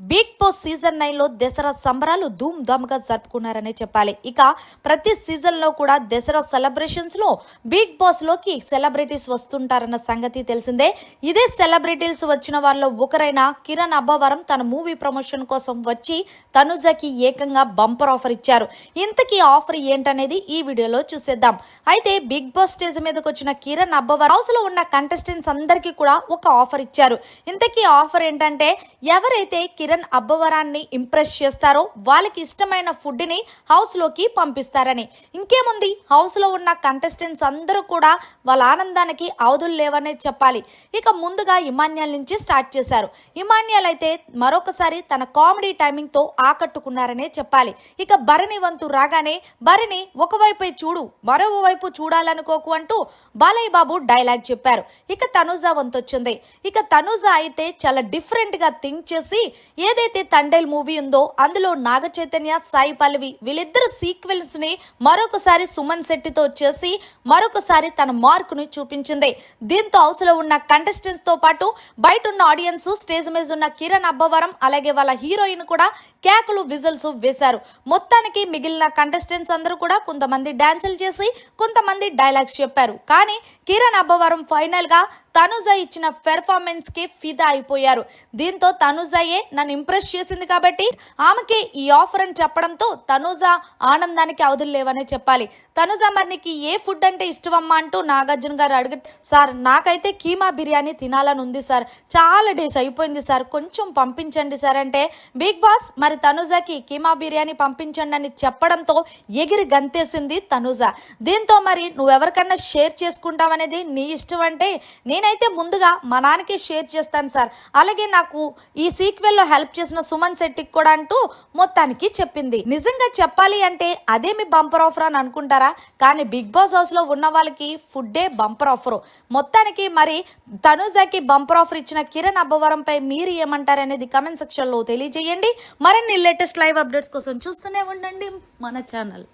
Big boss season నైన్లో దసరా సంబరాలు ధూమ్ ధామ్గా జరుపుకున్నారనే చెప్పాలి. ఇక ప్రతి సీజన్లో కూడా దసరా సెలబ్రేషన్స్లో బిగ్ బాస్లోకి సెలబ్రిటీస్ వస్తుంటారన్న సంగతి తెలిసిందే. ఇదే సెలబ్రిటీస్ వచ్చిన వాళ్ళలో ఒకరైన కిరణ్ అబ్బవరం తన మూవీ ప్రమోషన్ కోసం వచ్చి తనుజకి ఏకంగా బంపర్ ఆఫర్ ఇచ్చారు. ఇంతకీ ఆఫర్ ఏంటనేది ఈ వీడియోలో చూసేద్దాం. అయితే బిగ్ బాస్ స్టేజ్ మీదకి వచ్చిన కిరణ్ అబ్బవరం హౌస్లో ఉన్న కంటెస్టెంట్స్ అందరికీ కూడా ఒక ఆఫర్ ఇచ్చారు. ఇంతకీ ఆఫర్ ఏంటంటే ఎవరైతే కిరణ్ అబ్బవరాన్ని ఇంప్రెస్ చేస్తారో వాళ్ళకి ఇష్టమైన ఫుడ్ని హౌస్లోకి పంపిస్తారని. ఇంకేముంది? హౌస్లో ఉన్న కంటెస్టెంట్స్ అందరూ కూడా వాళ్ళ ఆనందానికి అవధులు లేవనే చెప్పాలి. ఇక ముందుగా ఇమాన్యాల్ నుంచి స్టార్ట్ చేశారు. ఇమాన్యాల్ అయితే మరొకసారి తన కామెడీ టైమింగ్తో ఆకట్టుకున్నారనే చెప్పాలి. ఇక భరణి వంతు రాగానే భరణి ఒకవైపే చూడు మరోవైపు చూడాలనుకోకు అంటూ బాలయ్య బాబు డైలాగ్ చెప్పారు. ఇక తనుజా వంతు వచ్చింది ఇక తనుజా అయితే చాలా డిఫరెంట్గా థింక్ చేసి ఏదైతే తండేల్ మూవీ ఉందో అందులో నాగ చైతన్య సాయి పల్లవి వీళ్ళిద్దరు సీక్వెల్స్ని మరొకసారి సుమన్ శెట్టితో చేసి మరొకసారి తన మార్కును చూపించింది. దీంతో హౌస్లో ఉన్న కంటెస్టెంట్స్తో పాటు బయట ఉన్న ఆడియన్స్ స్టేజ్ మీద ఉన్న కిరణ్ అబ్బవరం అలాగే వాళ్ళ హీరోయిన్ కూడా కేకలు విజల్స్ వేశారు. మొత్తానికి మిగిలిన కంటెస్టెంట్స్ అందరూ కూడా కొంతమంది డాన్సులు చేసి కొంతమంది డైలాగ్స్ చెప్పారు. కానీ కిరణ్ అబ్బవరం ఫైనల్గా తనుజ ఇచ్చిన పెర్ఫార్మెన్స్కి ఫిదా అయిపోయారు. దీంతో తనుజయే నన్ను ఇంప్రెస్ చేసింది కాబట్టి ఆమెకి ఈ ఆఫర్ అని చెప్పడంతో తనుజ ఆనందానికి అవధులు లేవనే చెప్పాలి. తనుజ మరి నీకు ఏ ఫుడ్ అంటే ఇష్టమమ్మా అంటూ నాగార్జున గారు అడిగి సార్ నాకైతే కీమా బిర్యానీ తినాలని ఉంది సార్. చాలా డేస్ అయిపోయింది సార్. కొంచెం పంపించండి సార్. అంటే బిగ్ బాస్ మరి తనుజకి కీమా బిర్యానీ పంపించండి అని చెప్పడంతో ఎగిరి గంతేసింది తనుజ. దీంతో మరి నువ్వెవరికన్నా షేర్ చేసుకుంటావనేది నీ ఇష్టం అంటే నేను నేనైతే ముందుగా మా నాన్నకి షేర్ చేస్తాను సార్. అలాగే నాకు ఈ సీక్వెల్లో హెల్ప్ చేసిన సుమన్ శెట్టికి కూడా అంటూ మొత్తానికి చెప్పింది. నిజంగా చెప్పాలి అంటే అదేమి బంపర్ ఆఫర్ అని అనుకుంటారా? కానీ బిగ్ బాస్ హౌస్లో ఉన్న వాళ్ళకి ఫుడ్డే బంపర్ ఆఫర్. మొత్తానికి మరి తనుజాకి బంపర్ ఆఫర్ ఇచ్చిన కిరణ్ అబ్బవరంపై మీరు ఏమంటారనేది కమెంట్ సెక్షన్లో తెలియజేయండి. మరిన్ని లేటెస్ట్ లైవ్ అప్డేట్స్ కోసం చూస్తూనే ఉండండి మన ఛానల్.